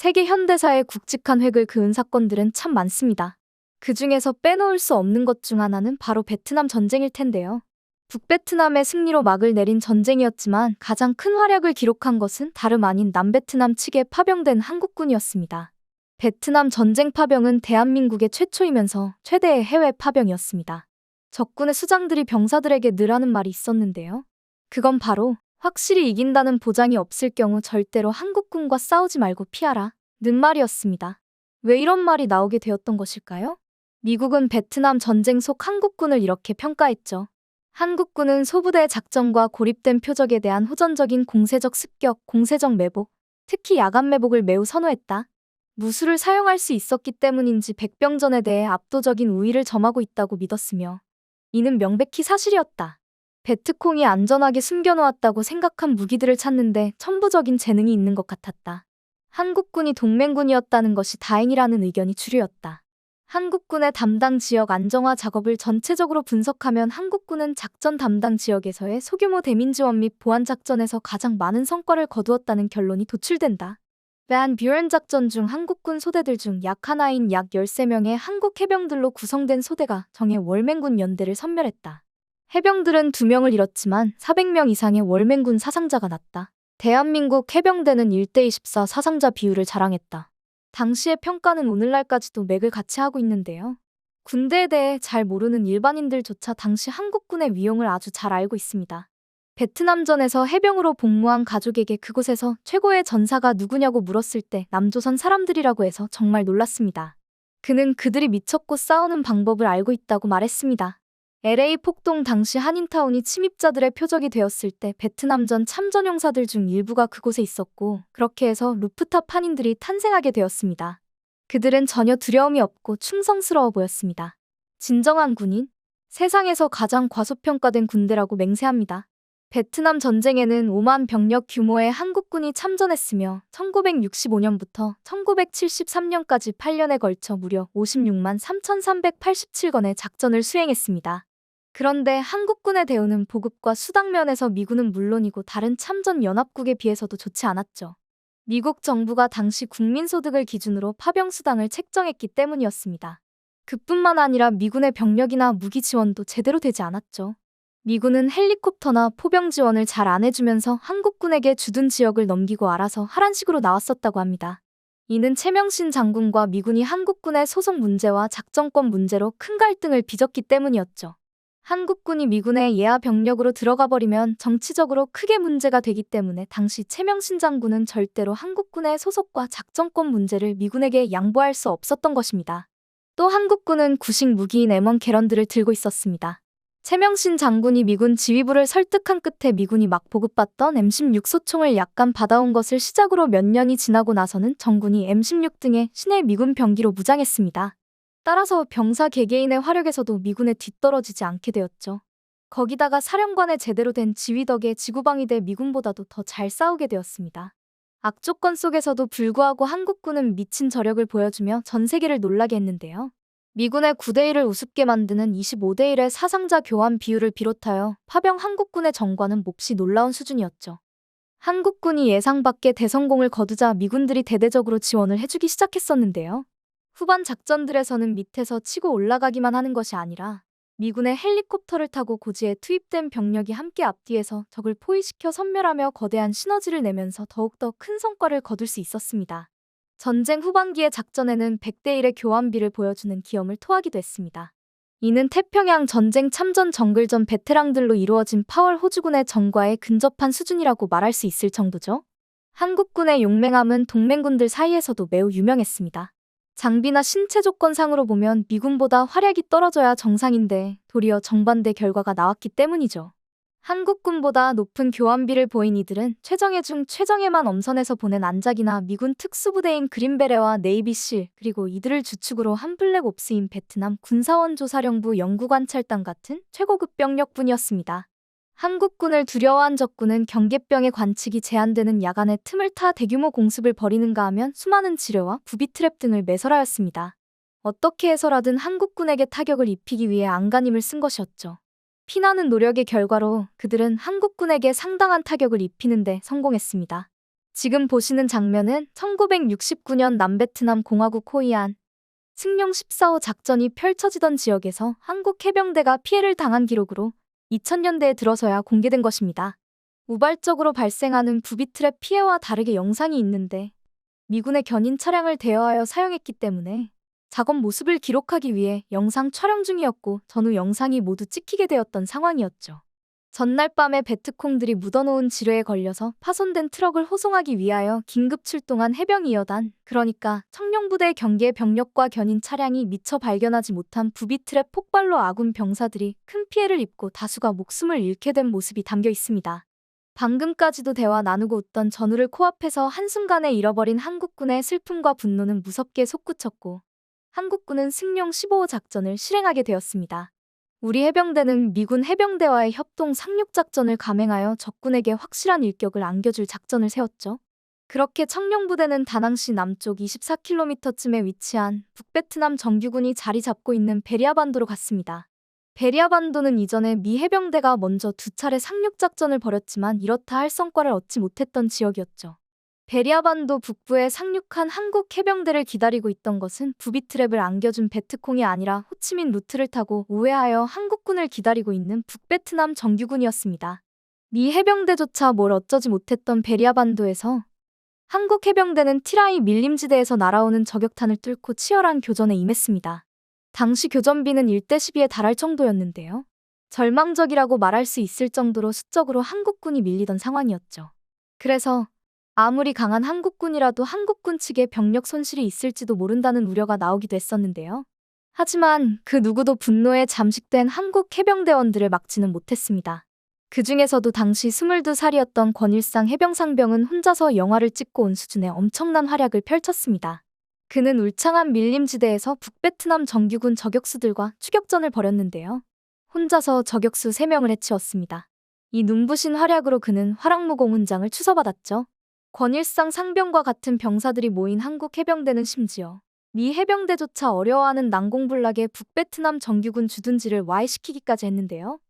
세계 현대사의 굵직한 획을 그은 사건들은 참 많습니다. 그 중에서 빼놓을 수 없는 것 중 하나는 바로 베트남 전쟁일 텐데요. 북베트남의 승리로 막을 내린 전쟁이었지만 가장 큰 활약을 기록한 것은 다름 아닌 남베트남 측에 파병된 한국군이었습니다. 베트남 전쟁 파병은 대한민국의 최초이면서 최대의 해외 파병이었습니다. 적군의 수장들이 병사들에게 늘 하는 말이 있었는데요. 그건 바로 확실히 이긴다는 보장이 없을 경우 절대로 한국군과 싸우지 말고 피하라. 는 말이었습니다. 왜 이런 말이 나오게 되었던 것일까요? 미국은 베트남 전쟁 속 한국군을 이렇게 평가했죠. 한국군은 소부대 작전과 고립된 표적에 대한 호전적인 공세적 습격, 공세적 매복, 특히 야간 매복을 매우 선호했다. 무술을 사용할 수 있었기 때문인지 백병전에 대해 압도적인 우위를 점하고 있다고 믿었으며 이는 명백히 사실이었다. 베트콩이 안전하게 숨겨놓았다고 생각한 무기들을 찾는데 천부적인 재능이 있는 것 같았다. 한국군이 동맹군이었다는 것이 다행이라는 의견이 주류였다. 한국군의 담당 지역 안정화 작업을 전체적으로 분석하면 한국군은 작전 담당 지역에서의 소규모 대민 지원 및 보안 작전에서 가장 많은 성과를 거두었다는 결론이 도출된다. 베안 뷰런 작전 중 한국군 소대들 중 약 하나인 약 13명의 한국 해병들로 구성된 소대가 정해 월맹군 연대를 선멸했다. 해병들은 2명을 잃었지만 400명 이상의 월맹군 사상자가 났다. 대한민국 해병대는 1대24 사상자 비율을 자랑했다. 당시의 평가는 오늘날까지도 맥을 같이 하고 있는데요. 군대에 대해 잘 모르는 일반인들조차 당시 한국군의 위용을 아주 잘 알고 있습니다. 베트남전에서 해병으로 복무한 가족에게 그곳에서 최고의 전사가 누구냐고 물었을 때 남조선 사람들이라고 해서 정말 놀랐습니다. 그는 그들이 미쳤고 싸우는 방법을 알고 있다고 말했습니다. LA 폭동 당시 한인타운이 침입자들의 표적이 되었을 때 베트남전 참전용사들 중 일부가 그곳에 있었고 그렇게 해서 루프탑 한인들이 탄생하게 되었습니다. 그들은 전혀 두려움이 없고 충성스러워 보였습니다. 진정한 군인? 세상에서 가장 과소평가된 군대라고 맹세합니다. 베트남 전쟁에는 5만 병력 규모의 한국군이 참전했으며 1965년부터 1973년까지 8년에 걸쳐 무려 56만 3,387건의 작전을 수행했습니다. 그런데 한국군의 대우는 보급과 수당 면에서 미군은 물론이고 다른 참전 연합국에 비해서도 좋지 않았죠. 미국 정부가 당시 국민소득을 기준으로 파병수당을 책정했기 때문이었습니다. 그뿐만 아니라 미군의 병력이나 무기 지원도 제대로 되지 않았죠. 미군은 헬리콥터나 포병 지원을 잘 안 해주면서 한국군에게 주둔 지역을 넘기고 알아서 하란 식으로 나왔었다고 합니다. 이는 최명신 장군과 미군이 한국군의 소속 문제와 작전권 문제로 큰 갈등을 빚었기 때문이었죠. 한국군이 미군의 예하 병력으로 들어가 버리면 정치적으로 크게 문제가 되기 때문에 당시 최명신 장군은 절대로 한국군의 소속과 작전권 문제를 미군에게 양보할 수 없었던 것입니다. 또 한국군은 구식 무기인 M1 개런들을 들고 있었습니다. 최명신 장군이 미군 지휘부를 설득한 끝에 미군이 막 보급받던 M16 소총을 약간 받아온 것을 시작으로 몇 년이 지나고 나서는 정군이 M16 등의 신의 미군 병기로 무장했습니다. 따라서 병사 개개인의 화력에서도 미군에 뒤떨어지지 않게 되었죠. 거기다가 사령관의 제대로 된 지휘 덕에 지구방위대 미군보다도 더 잘 싸우게 되었습니다. 악조건 속에서도 불구하고 한국군은 미친 저력을 보여주며 전 세계를 놀라게 했는데요. 미군의 9대1을 우습게 만드는 25대1의 사상자 교환 비율을 비롯하여 파병 한국군의 정과는 몹시 놀라운 수준이었죠. 한국군이 예상 밖의 대성공을 거두자 미군들이 대대적으로 지원을 해주기 시작했었는데요. 후반 작전들에서는 밑에서 치고 올라가기만 하는 것이 아니라 미군의 헬리콥터를 타고 고지에 투입된 병력이 함께 앞뒤에서 적을 포위시켜 선멸하며 거대한 시너지를 내면서 더욱더 큰 성과를 거둘 수 있었습니다. 전쟁 후반기의 작전에는 100대 1의 교환비를 보여주는 기염을 토하기도 했습니다. 이는 태평양 전쟁 참전 정글전 베테랑들로 이루어진 파월 호주군의 정과에 근접한 수준이라고 말할 수 있을 정도죠. 한국군의 용맹함은 동맹군들 사이에서도 매우 유명했습니다. 장비나 신체 조건상으로 보면 미군보다 활약이 떨어져야 정상인데 도리어 정반대 결과가 나왔기 때문이죠. 한국군보다 높은 교환비를 보인 이들은 최정예 중 최정예만 엄선해서 보낸 안작이나 미군 특수부대인 그린베레와 네이비실 그리고 이들을 주축으로 한 블랙 옵스인 베트남 군사원 조사령부 연구관찰단 같은 최고급 병력뿐이었습니다. 한국군을 두려워한 적군은 경계병의 관측이 제한되는 야간에 틈을 타 대규모 공습을 벌이는가 하면 수많은 지뢰와 부비 트랩 등을 매설하였습니다. 어떻게 해서라든 한국군에게 타격을 입히기 위해 안간힘을 쓴 것이었죠. 피나는 노력의 결과로 그들은 한국군에게 상당한 타격을 입히는데 성공했습니다. 지금 보시는 장면은 1969년 남베트남 공화국 호이안 승용 14호 작전이 펼쳐지던 지역에서 한국 해병대가 피해를 당한 기록으로 2000년대에 들어서야 공개된 것입니다. 우발적으로 발생하는 부비트랩 피해와 다르게 영상이 있는데 미군의 견인 차량을 대여하여 사용했기 때문에 작업 모습을 기록하기 위해 영상 촬영 중이었고 전후 영상이 모두 찍히게 되었던 상황이었죠. 전날 밤에 베트콩들이 묻어놓은 지뢰에 걸려서 파손된 트럭을 호송하기 위하여 긴급 출동한 해병이여단, 그러니까 청룡부대 경계 병력과 견인 차량이 미처 발견하지 못한 부비트랩 폭발로 아군 병사들이 큰 피해를 입고 다수가 목숨을 잃게 된 모습이 담겨 있습니다. 방금까지도 대화 나누고 웃던 전우를 코앞에서 한순간에 잃어버린 한국군의 슬픔과 분노는 무섭게 솟구쳤고, 한국군은 승용 15호 작전을 실행하게 되었습니다. 우리 해병대는 미군 해병대와의 협동 상륙작전을 감행하여 적군에게 확실한 일격을 안겨줄 작전을 세웠죠. 그렇게 청룡부대는 다낭시 남쪽 24km쯤에 위치한 북베트남 정규군이 자리 잡고 있는 베리아반도로 갔습니다. 베리아반도는 이전에 미 해병대가 먼저 두 차례 상륙작전을 벌였지만 이렇다 할 성과를 얻지 못했던 지역이었죠. 베리아반도 북부에 상륙한 한국 해병대를 기다리고 있던 것은 부비트랩을 안겨준 베트콩이 아니라 호치민 루트를 타고 우회하여 한국군을 기다리고 있는 북베트남 정규군이었습니다. 미 해병대조차 뭘 어쩌지 못했던 베리아반도에서 한국 해병대는 티라이 밀림지대에서 날아오는 저격탄을 뚫고 치열한 교전에 임했습니다. 당시 교전비는 1대 12에 달할 정도였는데요. 절망적이라고 말할 수 있을 정도로 수적으로 한국군이 밀리던 상황이었죠. 그래서 아무리 강한 한국군이라도 한국군 측에 병력 손실이 있을지도 모른다는 우려가 나오기도 했었는데요. 하지만 그 누구도 분노에 잠식된 한국 해병대원들을 막지는 못했습니다. 그 중에서도 당시 22살이었던 권일상 해병상병은 혼자서 영화를 찍고 온 수준의 엄청난 활약을 펼쳤습니다. 그는 울창한 밀림지대에서 북베트남 정규군 저격수들과 추격전을 벌였는데요. 혼자서 저격수 3명을 해치웠습니다. 이 눈부신 활약으로 그는 화랑무공 훈장을 추서받았죠. 권일상 상병과 같은 병사들이 모인 한국 해병대는 심지어 미 해병대조차 어려워하는 난공불락의 북베트남 정규군 주둔지를 와해시키기까지 했는데요.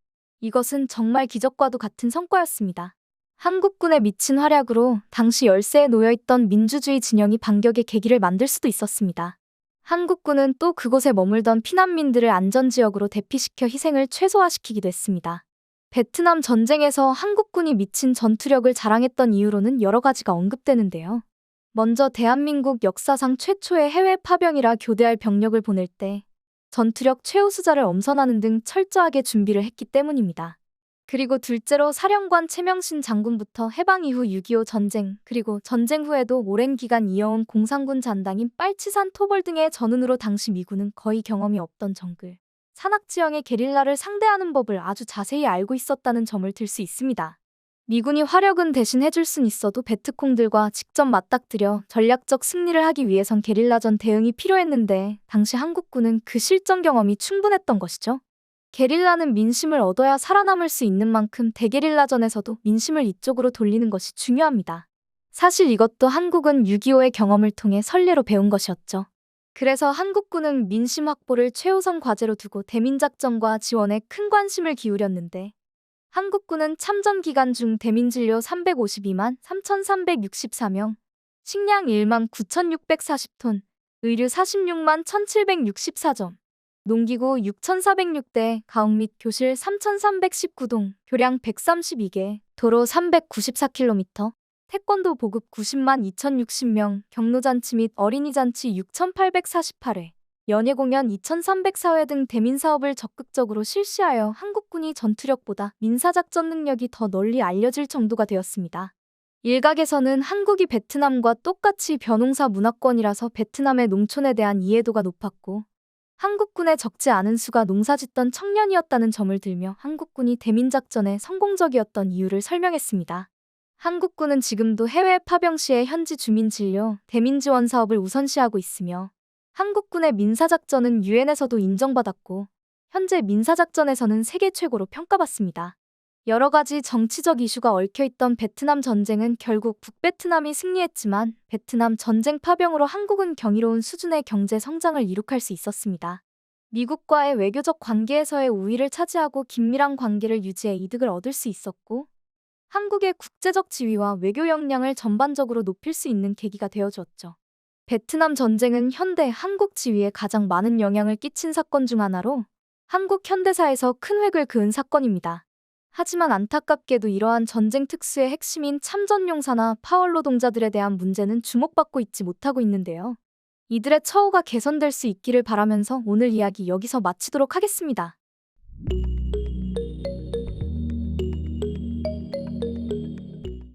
이것은 정말 기적과도 같은 성과였습니다. 한국군의 미친 활약으로 당시 열세에 놓여있던 민주주의 진영이 반격의 계기를 만들 수도 있었습니다. 한국군은 또 그곳에 머물던 피난민들을 안전지역으로 대피시켜 희생을 최소화시키기도 했습니다. 베트남 전쟁에서 한국군이 미친 전투력을 자랑했던 이유로는 여러 가지가 언급되는데요. 먼저 대한민국 역사상 최초의 해외 파병이라 교대할 병력을 보낼 때 전투력 최우수자를 엄선하는 등 철저하게 준비를 했기 때문입니다. 그리고 둘째로 사령관 최명신 장군부터 해방 이후 6.25 전쟁, 그리고 전쟁 후에도 오랜 기간 이어온 공산군 잔당인 빨치산 토벌 등의 전운으로 당시 미군은 거의 경험이 없던 정글, 산악지형의 게릴라를 상대하는 법을 아주 자세히 알고 있었다는 점을 들 수 있습니다. 미군이 화력은 대신 해줄 순 있어도 베트콩들과 직접 맞닥뜨려 전략적 승리를 하기 위해선 게릴라전 대응이 필요했는데 당시 한국군은 그 실전 경험이 충분했던 것이죠. 게릴라는 민심을 얻어야 살아남을 수 있는 만큼 대게릴라전에서도 민심을 이쪽으로 돌리는 것이 중요합니다. 사실 이것도 한국은 6.25의 경험을 통해 선례로 배운 것이었죠. 그래서 한국군은 민심 확보를 최우선 과제로 두고 대민작전과 지원에 큰 관심을 기울였는데 한국군은 참전 기간 중 대민 진료 352만 3,364명, 식량 1만 9,640톤, 의류 46만 1,764점, 농기구 6,406대, 가옥 및 교실 3,319동, 교량 132개, 도로 394km, 태권도 보급 90만 2,060명, 경로잔치 및 어린이잔치 6,848회, 연예공연 2,304회 등 대민 사업을 적극적으로 실시하여 한국군이 전투력보다 민사작전 능력이 더 널리 알려질 정도가 되었습니다. 일각에서는 한국이 베트남과 똑같이 벼농사 문화권이라서 베트남의 농촌에 대한 이해도가 높았고 한국군에 적지 않은 수가 농사짓던 청년이었다는 점을 들며 한국군이 대민작전에 성공적이었던 이유를 설명했습니다. 한국군은 지금도 해외 파병 시에 현지 주민 진료, 대민 지원 사업을 우선시하고 있으며 한국군의 민사작전은 유엔에서도 인정받았고 현재 민사작전에서는 세계 최고로 평가받습니다. 여러 가지 정치적 이슈가 얽혀있던 베트남 전쟁은 결국 북베트남이 승리했지만 베트남 전쟁 파병으로 한국은 경이로운 수준의 경제 성장을 이룩할 수 있었습니다. 미국과의 외교적 관계에서의 우위를 차지하고 긴밀한 관계를 유지해 이득을 얻을 수 있었고 한국의 국제적 지위와 외교 역량을 전반적으로 높일 수 있는 계기가 되어주었죠. 베트남 전쟁은 현대 한국 지위에 가장 많은 영향을 끼친 사건 중 하나로 한국 현대사에서 큰 획을 그은 사건입니다. 하지만 안타깝게도 이러한 전쟁 특수의 핵심인 참전용사나 파월 노동자들에 대한 문제는 주목받고 있지 못하고 있는데요. 이들의 처우가 개선될 수 있기를 바라면서 오늘 이야기 여기서 마치도록 하겠습니다.